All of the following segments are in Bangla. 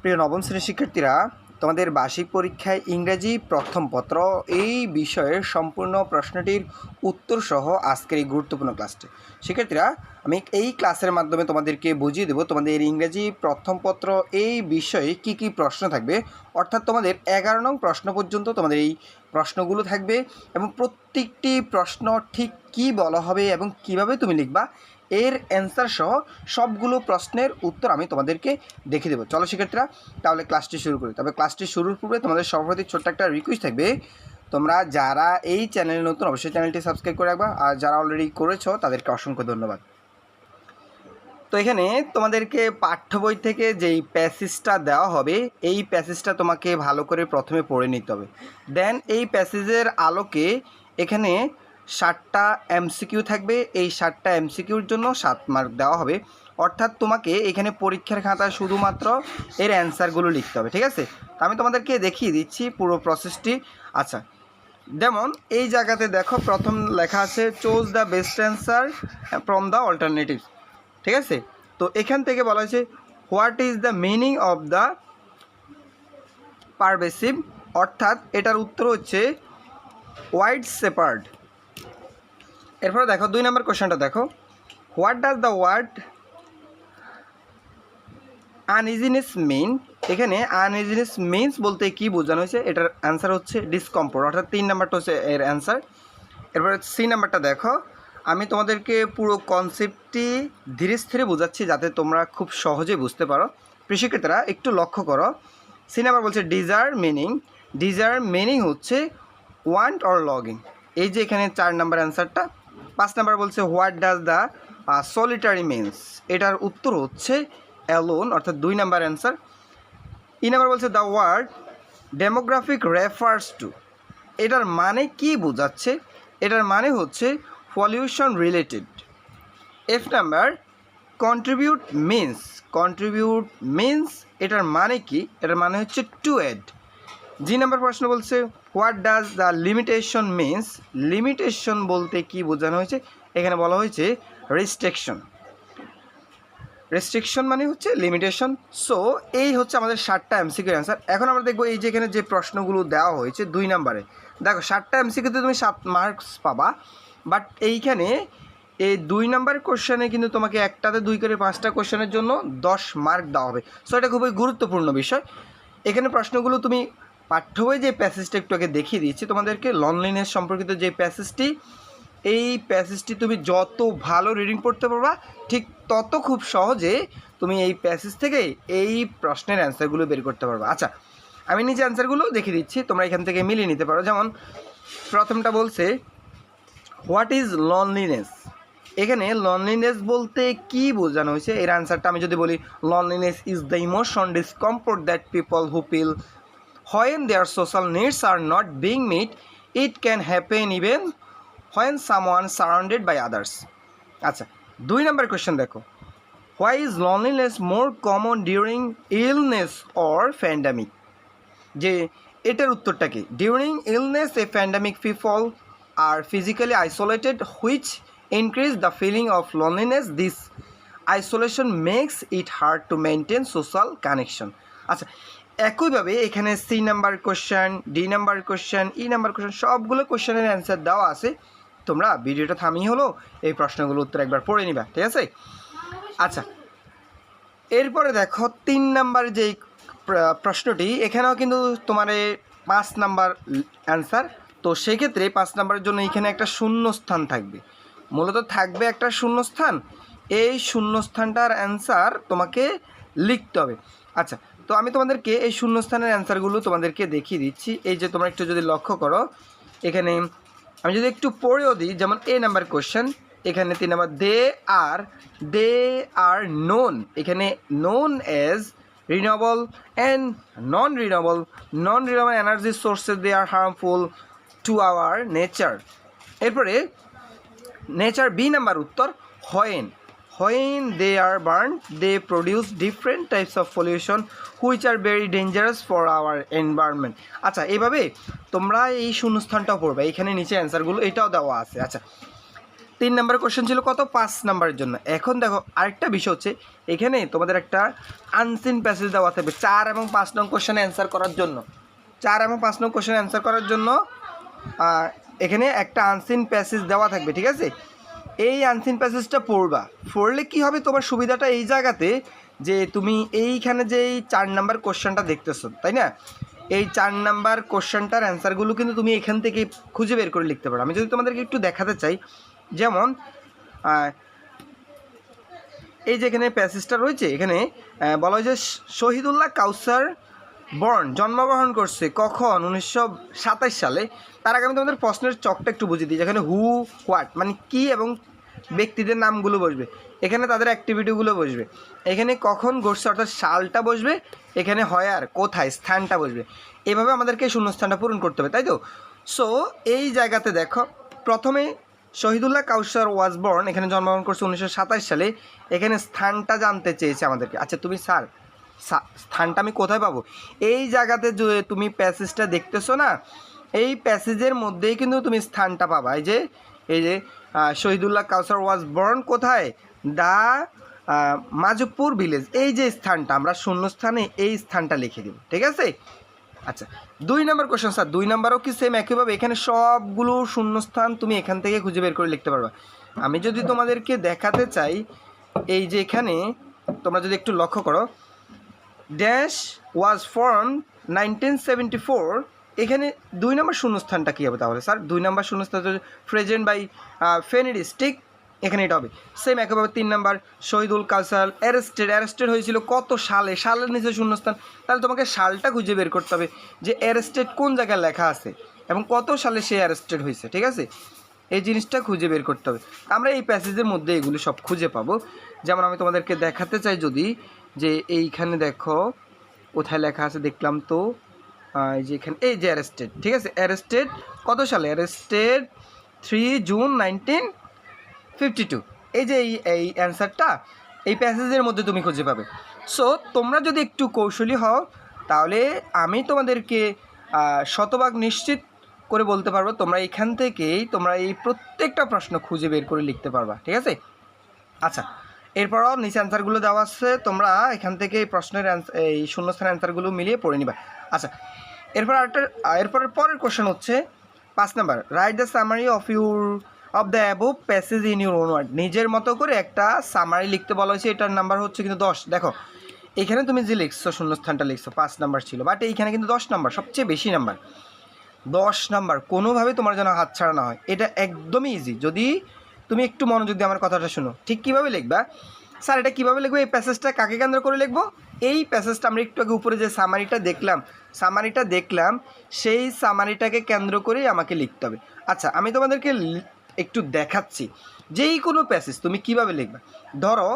প্রিয় নবম শ্রেণির শিক্ষার্থীরা, তোমাদের বার্ষিক পরীক্ষায় ইংরেজি প্রথম পত্র, এই বিষয়ে সম্পূর্ণ প্রশ্নটির উত্তর সহ আজকের এই গুরুত্বপূর্ণ ক্লাসটি। শিক্ষার্থীরা, আমি এই ক্লাসের মাধ্যমে তোমাদেরকে বুঝিয়ে দেবো তোমাদের ইংরেজি প্রথম পত্র, এই বিষয়ে কি কি প্রশ্ন থাকবে। অর্থাৎ তোমাদের এগারো নং প্রশ্ন পর্যন্ত তোমাদের এই প্রশ্নগুলো থাকবে এবং প্রত্যেকটি প্রশ্ন ঠিক কি বলা হবে এবং কীভাবে তুমি লিখবা, এর অ্যান্সার সহ সবগুলো প্রশ্নের উত্তর আমি তোমাদেরকে দেখে দেবো। চলো শিক্ষার্থীরা, তাহলে ক্লাসটি শুরু করি। তবে ক্লাসটি শুরুর পূর্বে তোমাদের সভাপতির ছোট্ট একটা রিকোয়েস্ট থাকবে। তোমরা যারা এই চ্যানেলে নতুন, অবশ্যই চ্যানেলটি সাবস্ক্রাইব করে রাখবা। আর যারা অলরেডি করেছ, তাদেরকে অসংখ্য ধন্যবাদ। তো এখানে তোমাদেরকে পাঠ্য বই থেকে যেই প্যাসেজটা দেওয়া হবে, এই প্যাসেজটা তোমাকে ভালো করে প্রথমে পড়ে নিতে হবে। দেন এই প্যাসেজের আলোকে এখানে ষাটটা এমসিকিউ থাকবে। এই ষাটটা এমসিকিউর জন্য সাত মার্ক দেওয়া হবে। অর্থাৎ তোমাকে এখানে পরীক্ষার খাতায় শুধুমাত্র এর অ্যান্সারগুলো লিখতে হবে, ঠিক আছে? তো আমি তোমাদেরকে দেখিয়ে দিচ্ছি পুরো প্রসেসটি। আচ্ছা যেমন এই জায়গাতে দেখো, প্রথম লেখা আছে choose the best answer from the alternative ঠিক আছে? তো এখান থেকে বলা হয়েছে what is the meaning of the pervasive অর্থাৎ এটার উত্তর হচ্ছে হোয়াইট সেপার্ড এরপরে দেখো, দুই নম্বর কোশ্চেনটা দেখো। What does the word uneasiness mean এখানে আনইজিনেস মিনস বলতে কি বোঝানো হয়েছে, এটার অ্যান্সার হচ্ছে ডিসকমফোর্ট অর্থাৎ তিন নাম্বারটা হচ্ছে এর অ্যান্সার এরপরে সি নাম্বারটা দেখো। আমি তোমাদেরকে পুরো কনসেপ্টটি ধীরে স্থিরে বোঝাচ্ছি যাতে তোমরা খুব সহজে বুঝতে পারো। কৃষিক্ষেত্রা একটু লক্ষ্য করো। সি নাম্বার বলছে ডিজার মিনিং ডিজার মিনিং হচ্ছে ওয়ান্ট অর লগিং এই যে এখানে চার নাম্বার অ্যান্সারটা। পাঁচ নাম্বার বলছে what does the solitary means এটার উত্তর হচ্ছে অ্যালোন অর্থাৎ দুই নাম্বার অ্যান্সার। ই নাম্বার বলছে the word demographic refers to এটার মানে কি বোঝাচ্ছে? এটার মানে হচ্ছে pollution related F number contribute means contribute means এটার মানে কি? এটার মানে হচ্ছে টু এড জি নাম্বার প্রশ্ন বলছে what does the limitation means limitation বলতে কি বোঝানো হয়েছে? এখানে বলা হয়েছে রেস্ট্রিকশন রেস্ট্রিকশন মানে হচ্ছে লিমিটেশন সো এই হচ্ছে আমাদের ষাটটা এমসিকিউর অ্যান্সার এখন আমরা দেখব এই যে এখানে যে প্রশ্নগুলো দেওয়া হয়েছে দুই নাম্বারে। দেখো ষাটটা এমসিকিউতে তুমি সাত মার্কস পাবা। বাট এইখানে এই দুই নাম্বার কোশ্চেনে কিন্তু তোমাকে একটাতে দুই করে পাঁচটা কোশ্চেনের জন্য দশ মার্ক দেওয়া হবে। সো এটা খুবই গুরুত্বপূর্ণ বিষয়। এখানে প্রশ্নগুলো তুমি পাঠ্য বই যে প্যাসেজটা একটু আগে দেখিয়ে দিচ্ছি তোমাদেরকে লনলিনেস সম্পর্কিত যে প্যাসেজটি এই প্যাসেজটি তুমি যত ভালো রিডিং পড়তে পারবা, ঠিক তত খুব সহজে তুমি এই প্যাসেজ থেকে এই প্রশ্নের অ্যান্সারগুলো বের করতে পারবা। আচ্ছা আমি নিজে অ্যান্সারগুলো দেখিয়ে দিচ্ছি, তোমরা এখান থেকে মিলিয়ে নিতে পারো। যেমন, প্রথমটা বলছে হোয়াট ইজ লনলিনেস এখানে লনলিনেস বলতে কি বোঝানো হয়েছে? এর আনসারটা আমি যদি বলি loneliness is the emotion discomfort that people who feel when their social needs are not being met, it can happen even someone surrounded by others আচ্ছা দুই নম্বর কোয়েশ্চেন দেখো। Why is loneliness more common during illness or pandemic যে এটার উত্তরটা কি? During illness a pandemic people are physically isolated which increase the feeling of loneliness this isolation makes it hard to maintain social connection আচ্ছা একইভাবে এখানে C number question D number question E number question সবগুলো কোশ্চেনের অ্যান্সার দেওয়া আছে। তোমরা ভিডিওটা থামিয়ে হলো এই প্রশ্নগুলো উত্তর একবার পড়ে নিবা, ঠিক আছে? আচ্ছা এরপরে দেখো, তিন নাম্বার যেই প্র- প্রশ্নটি, এখানেও কিন্তু তোমার পাঁচ নাম্বার অ্যান্সার তো সেক্ষেত্রে পাঁচ নাম্বারের জন্য এখানে একটা শূন্য স্থান থাকবে। মূলত থাকবে একটা শূন্যস্থান। এই শূন্যস্থানটার অ্যান্সার তোমাকে লিখতে হবে। আচ্ছা তো আমি তোমাদেরকে এই শূন্যস্থানের অ্যান্সারগুলো তোমাদেরকে দেখিয়ে দিচ্ছি। এই যে তোমরা একটু যদি লক্ষ্য করো, এখানে আমি যদি একটু পড়েও দিই, যেমন এ নাম্বার কোশ্চেন এখানে তিন number they are they are known এখানে known as renewable and non renewable non renewable energy sources they are harmful to our nature এরপরে নেচার বি নাম্বার উত্তর when when they are burn they produce different types of pollution which are very dangerous for our environment আচ্ছা এইভাবে তোমরা এই শূন্যস্থানটাও পড়বে। এইখানে নিচে অ্যান্সারগুলো এটাও দেওয়া আছে। আচ্ছা তিন নাম্বার কোশ্চেন ছিল কত? পাঁচ নাম্বারের জন্য। এখন দেখো, আরেকটা বিষয় হচ্ছে, এখানে তোমাদের একটা আনসিন প্যাসেজ দেওয়া থাকবে, চার এবং পাঁচ নং কোশ্চেনে অ্যান্সার করার জন্য। চার এবং পাঁচ নং কোশ্চেনে অ্যান্সার করার জন্য এখানে একটা আনসিন প্যাসেজ দেওয়া থাকবে, ঠিক আছে? এই আনসিন প্যাসেজটা পড়বা। পড়লে কি হবে? তোমার সুবিধাটা এই জায়গাতে যে তুমি এইখানে যে এই চার নাম্বার কোশ্চেনটা দেখতেছো, তাই না? এই চার নাম্বার কোশ্চেনটার অ্যান্সারগুলো কিন্তু তুমি এখান থেকে খুঁজে বের করে লিখতে পারো। আমি যদি তোমাদেরকে একটু দেখাতে চাই, যেমন এই যে এখানে প্যাসেজটা রয়েছে, এখানে বলা হয়েছে শ- শহীদুল্লাহ কাউসার বর্ন জন্মগ্রহণ করছে কখন? উনিশশো সাতাশ সালে। তার আগে আমি তোমাদের প্রশ্নের চকটা একটু বুঝিয়ে দিই, যেখানে হু হোয়াট মানে কি এবং ব্যক্তিদের নামগুলো বসবে। এখানে তাদের অ্যাক্টিভিটিগুলো বসবে। এখানে কখন ঘটছে, অর্থাৎ সালটা বসবে, এখানে হয় আর কোথায়, স্থানটা বসবে। এভাবে আমাদেরকে শূন্যস্থানটা পূরণ করতে হবে, তাই তো? সো এই জায়গাতে দেখো, প্রথমে শহীদুল্লাহ কাউসার ওয়াজ বর্ন এখানে জন্মগ্রহণ করছে উনিশশো সাতাশ সালে। এখানে স্থানটা জানতে চেয়েছে আমাদেরকে। আচ্ছা তুমি স্যার স্থানটা আমি কোথায় পাবো? এই জায়গাতে যে তুমি প্যাসেজটা দেখতেছো না, এই প্যাসেজের মধ্যেই কিন্তু তুমি স্থানটা পাবা। এই যে এই যে শহীদুল্লাহ কাউসার ওয়াজ বর্ন কোথায়? The Majpur village. এই যে স্থানটা, আমরা শূন্যস্থানে এই স্থানটা লিখে দিব, ঠিক আছে? আচ্ছা দুই নম্বর কোশ্চেন স্যার দুই নম্বরও কি সেম একইভাবে? এখানে সবগুলো শূন্যস্থান তুমি এখান থেকে খুঁজে বের করে লিখতে পারবা। আমি যদি তোমাদেরকে দেখাতে চাই, এই যে এখানে, তোমরা যদি একটু লক্ষ্য করো dash was form nineteen seventy four. এখানে দুই নম্বর শূন্যস্থানটা কী হবে তাহলে? স্যার, দুই নম্বর শূন্যস্থান প্রেজেন্ট বাই ফেনিডিস্টিক এখানে এটা হবে। সেম একইভাবে তিন number Shahidul Kasal arrested. Arrested হয়েছিল কত সালে? সালের নিচে শূন্যস্থান। তাহলে তোমাকে সালটা খুঁজে বের করতে হবে যে অ্যারেস্টেড কোন জায়গায় লেখা আছে এবং কত সালে সে অ্যারেস্টেড হয়েছে, ঠিক আছে? এই জিনিসটা খুঁজে বের করতে হবে। আমরা এই প্যাসেজের মধ্যে এগুলো সব খুঁজে পাবো। যেমন আমি তোমাদেরকে দেখাতে চাই যদি যে এইখানে দেখো, কোথায় লেখা আছে দেখলাম তো যে এখানে, এই যে অ্যারেস্টেড ঠিক আছে? অ্যারেস্টেড কত সালে? Arrested three June nineteen fifty two এই যে এই এই অ্যান্সারটা এই প্যাসেজের মধ্যে তুমি খুঁজে পাবে। সো তোমরা যদি একটু কৌশলী হও, তাহলে আমি তোমাদেরকে শতভাগ নিশ্চিত করে বলতে পারব, তোমরা এখান থেকেই তোমরা এই প্রত্যেকটা প্রশ্ন খুঁজে বের করে লিখতে পারবা, ঠিক আছে? আচ্ছা এরপরও নিচে অ্যান্সারগুলো দেওয়া আছে, তোমরা এখান থেকে এই প্রশ্নের এই শূন্যস্থানের অ্যান্সারগুলো মিলিয়ে পড়ে নিবা। আচ্ছা এরপর আরেকটা এরপরের পরের কোশ্চেন হচ্ছে পাঁচ number. Write the summary of your of the above passage in your own word নিজের মতো করে একটা সামারি লিখতে বলা হয়েছে, এটার নাম্বার হচ্ছে কিন্তু দশ। দেখো, এখানে তুমি যে লিখছো, শূন্যস্থানটা লিখছো, পাঁচ নাম্বার ছিল বাট এইখানে কিন্তু দশ নাম্বার, সবচেয়ে বেশি নাম্বার। দশ নাম্বার, কোনোভাবে তোমার যেন হাত ছাড়া না হয়। এটা একদমই ইজি যদি তুমি একটু মনোযোগ দিয়ে আমার কথাটা শোনো। ঠিক কীভাবে লিখবা? স্যার, এটা কীভাবে লিখব? এই প্যাসেজটা কাকে কেন্দ্র করে লিখব? এই প্যাসেজটা আমরা একটু আগে উপরে যে সামারিটা দেখলাম সামারিটা দেখলাম, সেই সামারিটাকে কেন্দ্র করেই আমাকে লিখতে হবে। আচ্ছা আমি তোমাদেরকে একটু দেখাচ্ছি। যেই কোনো প্যাসেজ তুমি কীভাবে লিখবা? ধরো,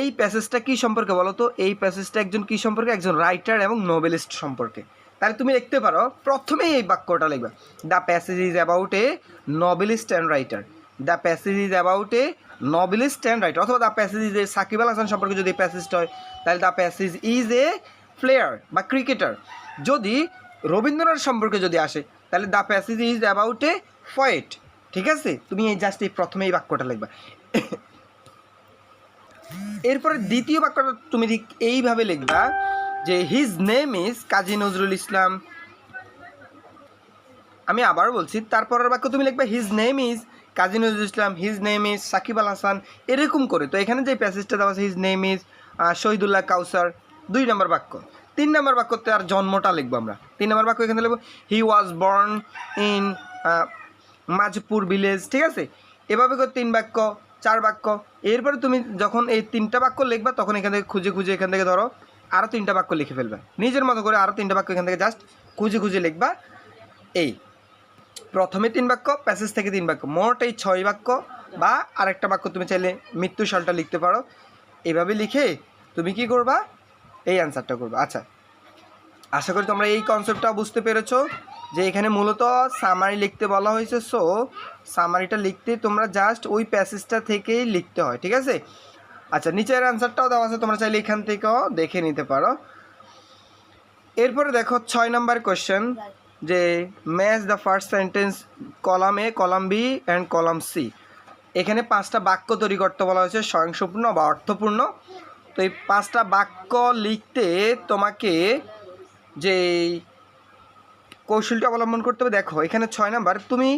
এই প্যাসেজটা কী সম্পর্কে বলো তো? এই প্যাসেজটা একজন কী সম্পর্কে? একজন রাইটার এবং নোবেলিস্ট সম্পর্কে। তাহলে তুমি লিখতে পারো, প্রথমেই এই বাক্যটা লিখবা। The passage is about a novelist and writer the passage is about a novelist and writer অথবা the passage is a Sakib Al Hasan সম্পর্কে যদি প্যাসেজটা হয়, তাহলে the passage is a player বা ক্রিকেটার যদি রবীন্দ্রনাথ সম্পর্কে যদি আসে, তাহলে the passage is about a poet ঠিক আছে? তুমি এই জাস্ট এই প্রথমে এই বাক্যটা লিখবা। এরপরে দ্বিতীয় বাক্যটা তুমি ঠিক এইভাবে লিখবা যে his name is Kazi Nazrul Islam. আমি আবার বলছি, তারপরের বাক্য তুমি লিখবে his name is Kazi Nazrul Islam his name is Sakib Al Hasan, এরকম করে। তো এখানে যে প্যাসেজটা দেওয়া আছে his name is Shahidullah Kawsar, দুই নম্বর বাক্য। তিন নম্বর বাক্য আর জন্মটা লিখব আমরা। তিন নম্বর বাক্য এখানে লিখব he was born in Majpur village ঠিক আছে? এভাবে করে তিন বাক্য, চার বাক্য। এরপরে তুমি যখন এই তিনটা বাক্য লিখবা, তখন এখান থেকে খুঁজে খুঁজে এখান থেকে ধরো আরও তিনটা বাক্য লিখে ফেলবে। নিজের মতো করে আরও তিনটা বাক্য এখান থেকে জাস্ট খুঁজে খুঁজে লিখবা। এই। প্রথমে তিন বাক্য, প্যাসেজ থেকে তিন বাক্য। মোট এই ছয় বাক্য বা আরেকটা বাক্য তুমি চাইলে মৃত্যু সালটা লিখতে পারো। এভাবে লিখে তুমি কি করবা? এই অ্যান্সারটা করবা। আচ্ছা আশা করি তোমরা এই কনসেপ্টটা বুঝতে পেরেছ যে এখানে মূলত সামারি লিখতে বলা হয়েছে। সো সামারিটা লিখতে তোমরা জাস্ট ওই প্যাসেজটা থেকেই লিখতে হয়, ঠিক আছে? আচ্ছা নিচের অ্যান্সারটাও দেওয়া আছে, তোমরা চাইলে এখান থেকেও দেখে নিতে পারো। এরপরে দেখো, ছয় নম্বর কোয়েশ্চেন যে match the first sentence column A column B and column C এখানে পাঁচটা বাক্য তৈরি করতে বলা হয়েছে, স্বয়ংসম্পূর্ণ বা অর্থপূর্ণ। তো এই পাঁচটা বাক্য লিখতে তোমাকে যে কৌশলটা অবলম্বন করতে হবে, দেখো, এখানে ছয় নাম্বার, তুমি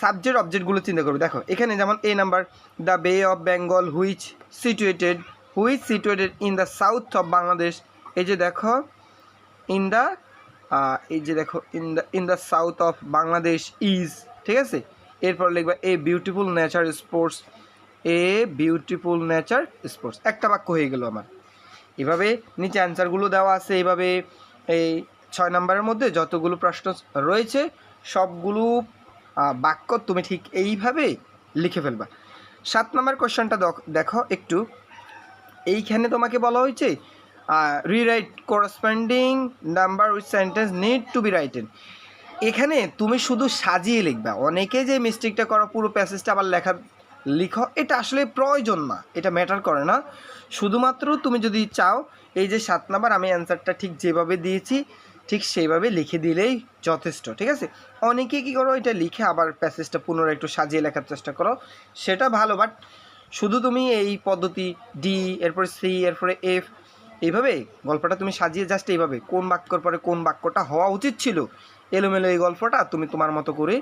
সাবজেক্ট অবজেক্টগুলো চিন্তা করবে। দেখো, এখানে যেমন A number the bay of Bengal which situated which situated in the south of Bangladesh এই যে দেখো ইন দ্য এই যে দেখো in the in the south of Bangladesh is ঠিক আছে? এরপর লিখবা a beautiful nature sports a beautiful nature sports একটা বাক্য হয়ে গেল আমার। এভাবে নিচে অ্যান্সারগুলো দেওয়া আছে এইভাবে এই ছয় নম্বরের মধ্যে যতগুলো প্রশ্ন রয়েছে, সবগুলো বাক্য তুমি ঠিক এইভাবে লিখে ফেলবা। সাত নম্বর কোশ্চেনটা দেখো একটু। এইখানে তোমাকে বলা হয়েছে rewrite corresponding number with sentence need to be written এখানে তুমি শুধু সাজিয়ে লিখবা। অনেকে যে মিস্টেকটা করো, পুরো প্যাসেজটা আবার লেখা, লিখো, এটা আসলে প্রয়োজন না। এটা ম্যাটার করে না। শুধুমাত্র তুমি যদি চাও, এই যে সাত নাম্বার, আমি অ্যান্সারটা ঠিক যেভাবে দিয়েছি, ঠিক সেইভাবে লিখে দিলেই যথেষ্ট, ঠিক আছে? অনেকে কী করো, এটা লিখে আবার প্যাসেজটা পুনরায় একটু সাজিয়ে লেখার চেষ্টা করো। সেটা ভালো বাট শুধু তুমি এই পদ্ধতি ডি এরপরে সি এরপরে এফ এইভাবে গল্পটা তুমি সাজিয়ে জাস্ট এইভাবে, কোন বাক্যর পরে কোন বাক্যটা হওয়া উচিত ছিল, এলোমেলো এই গল্পটা তুমি তোমার মতো করে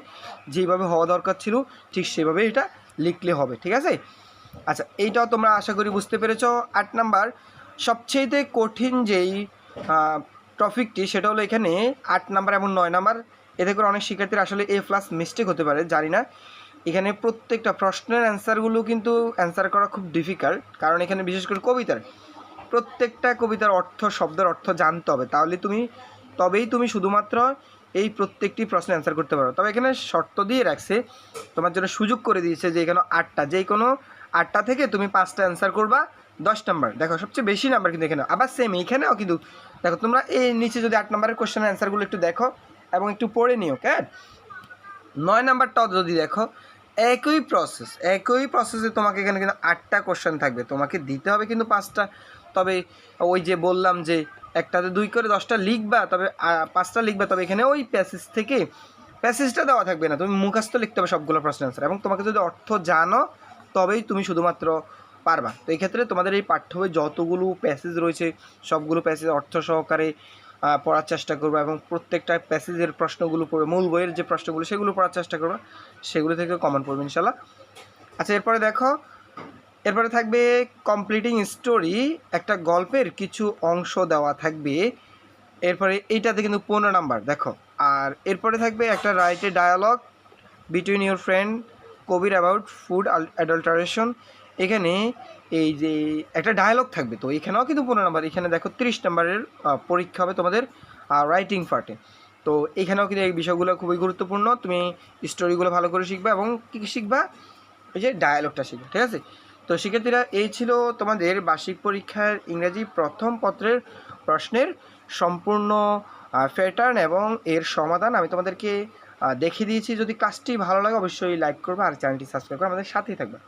যেভাবে হওয়া দরকার ছিল, ঠিক সেভাবে এটা লিখলে হবে, ঠিক আছে? আচ্ছা এইটাও তোমরা আশা করি বুঝতে পেরেছ। আট নাম্বার, সবচেয়েতে কঠিন যেই টপিকটি সেটা হলো এখানে আট নাম্বার এবং নয় নাম্বার। এতে করে অনেক শিক্ষার্থীর আসলে এ প্লাস মিস্টেক হতে পারে, জানি না। এখানে প্রত্যেকটা প্রশ্নের অ্যান্সারগুলো কিন্তু অ্যান্সার করা খুব ডিফিকাল্ট কারণ এখানে বিশেষ করে কবিতার প্রত্যেকটা কবিতার অর্থ, শব্দের অর্থ জানতে হবে। তাহলে তুমি, তবেই তুমি শুধুমাত্র এই প্রত্যেকটি প্রশ্নের অ্যান্সার করতে পারো। তবে এখানে শর্ত দিয়ে রাখছে, তোমার জন্য সুযোগ করে দিয়েছে যে এখানে আটটা, যে কোনো আটটা থেকে তুমি পাঁচটা অ্যান্সার করবা, দশ নাম্বার দেখো, সবচেয়ে বেশি নাম্বার কিন্তু এখানে। আবার সেম এখানেও কিন্তু, দেখো, তোমরা এই নিচে যদি আট নাম্বারের কোশ্চেনের অ্যান্সারগুলো একটু দেখো এবং একটু পড়ে নিও কেন নয় নাম্বারটাও যদি দেখো, একই প্রসেস একই প্রসেসে তোমাকে এখানে কিন্তু আটটা কোশ্চেন থাকবে। তোমাকে দিতে হবে কিন্তু পাঁচটা। তবে ওই যে বললাম যে একটাতে দুই করে দশটা লিখবা, তবে পাঁচটা লিখবা, তবে এখানে ওই প্যাসেজ থেকে প্যাসেজটা দেওয়া থাকবে না। তুমি মুখস্থ লিখতে হবে সবগুলো প্রশ্ন অ্যান্সার এবং তোমাকে যদি অর্থ জানো, তবেই তুমি শুধুমাত্র পারবা। তো এই ক্ষেত্রে তোমাদের এই পাঠ্য বই যতগুলো প্যাসেজ রয়েছে, সবগুলো প্যাসেজ অর্থ সহকারে পড়ার চেষ্টা করব এবং প্রত্যেকটা প্যাসেজের প্রশ্নগুলো পড়বে মূল বইয়ের যে প্রশ্নগুলো, সেগুলো পড়ার চেষ্টা করব, সেগুলো থেকে কমন পড়বে ইনশাল্লাহ আচ্ছা এরপরে দেখো এরপরে থাকবে কমপ্লিটিং স্টোরি একটা গল্পের কিছু অংশ দেওয়া থাকবে। এরপরে এইটাতে কিন্তু পনেরো নাম্বার, দেখো। আর এরপরে থাকবে একটা রাইটে dialogue between your friend Kabir about food adulteration এখানে এই যে একটা ডায়ালগ থাকবে, তো এখানেও কিন্তু পনেরো নাম্বার। এখানে দেখো তিরিশ নাম্বারের পরীক্ষা হবে তোমাদের রাইটিং পার্টে তো এখানেও কিন্তু এই বিষয়গুলো খুবই গুরুত্বপূর্ণ। তুমি স্টোরিগুলো ভালো করে শিখবা এবং কী কী শিখবা? এই যে ডায়ালগটা শিখবে, ঠিক আছে? তো শিক্ষার্থীরা, এই ছিল তোমাদের বার্ষিক পরীক্ষার ইংরেজি প্রথম পত্রের প্রশ্নের সম্পূর্ণ প্যাটার্ন এবং এর সমাধান আমি তোমাদেরকে দেখিয়ে দিয়েছি। যদি কাজটি ভালো লাগে, অবশ্যই লাইক করবে আর চ্যানেলটি সাবস্ক্রাইব করে আমাদের সাথেই থাকবে।